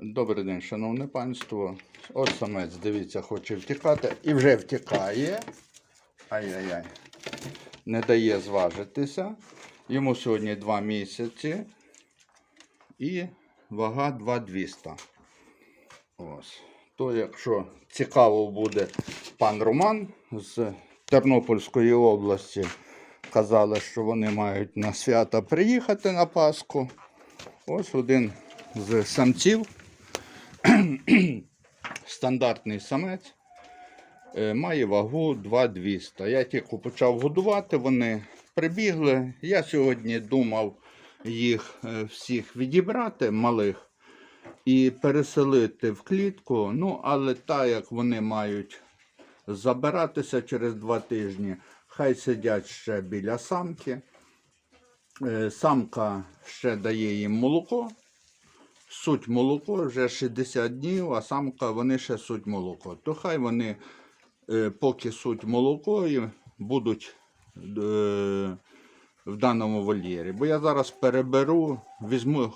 Добрий день, шановне панство. Ось самець, дивіться, хоче втікати і вже втікає. Ай-яй-яй. Не дає зважитися. Йому сьогодні 2 місяці. І вага 2200. Ось. То, якщо цікаво буде пан Роман з Тернопільської області, казали, що вони мають на свято приїхати на Пасху. Ось один з самців. Стандартний самець. Е, Має вагу 2200. Я тільки почав годувати, вони прибігли. Я сьогодні думав їх е, всіх відібрати, малих, і переселити в клітку. Ну, але так як вони мають забиратися через два тижні, хай сидять ще біля самки. Е, Самка ще дає їм молоко. Суть молоко вже 60 днів, а самка вони ще суть молоко. То хай вони, е, поки суть молоко, і будуть е, в даному вольєрі. Бо я зараз переберу, візьму,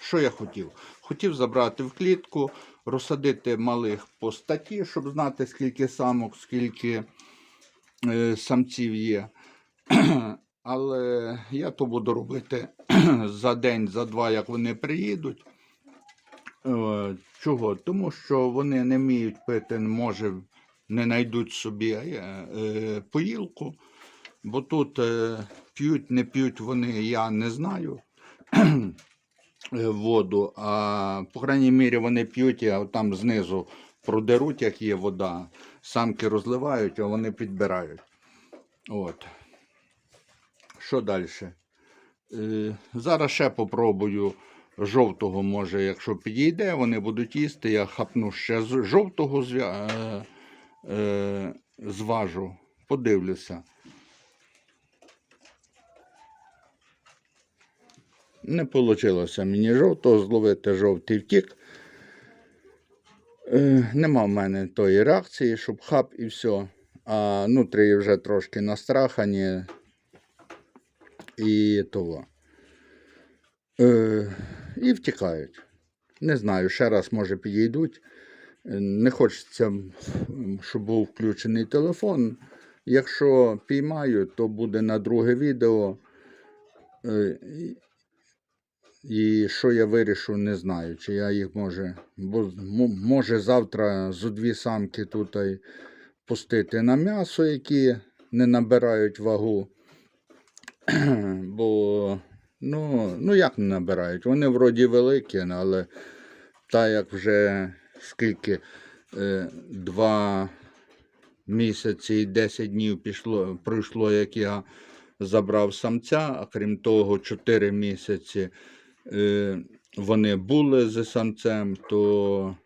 що я хотів. Хотів забрати в клітку, розсадити малих по статті, щоб знати, скільки самок, скільки е, самців є. Але я то буду робити за день, за два, як вони приїдуть. Е, Чого? Тому що вони не вміють пити, може, не знайдуть собі е, поїлку, бо тут е, п'ють, не п'ють вони, я не знаю воду, а по крайній мірі вони п'ють, а там знизу продеруть, як є вода, самки розливають, а вони підбирають. От. Що далі? Зараз ще попробую жовтого, може, якщо підійде, вони будуть їсти. Я хапну ще з жовтого зв'я... е, е, зважу, подивлюся. Не вийшло мені жовтого зловити жовтий втік. Е, нема в мене тої реакції, щоб хап і все. А нутрії вже трошки настрахані і того. Е, і втікають. Не знаю, ще раз може підійдуть. Не хочеться, щоб був включений телефон. Якщо піймаю, то буде на друге відео. Е, І що я вирішу, не знаю. Чи я їх може. Бо може завтра зо дві самки тут пустити на м'ясо, які не набирають вагу. Бо, ну, ну як не набирають? Вони вроді великі, але так як вже скільки е, два місяці і 10 днів пішло, пройшло, як я забрав самця, а крім того, 4 місяці е, вони були з самцем, то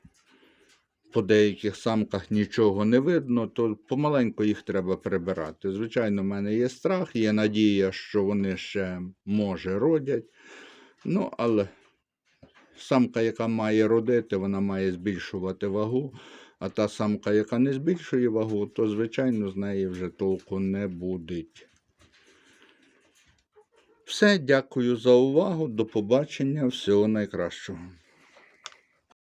по деяких самках нічого не видно, то помаленьку їх треба прибирати. Звичайно, в мене є страх, є надія, що вони ще може родять. Ну, але самка, яка має родити, вона має збільшувати вагу. А та самка, яка не збільшує вагу, то, звичайно, з неї вже толку не буде. Все, дякую за увагу. До побачення. Всього найкращого.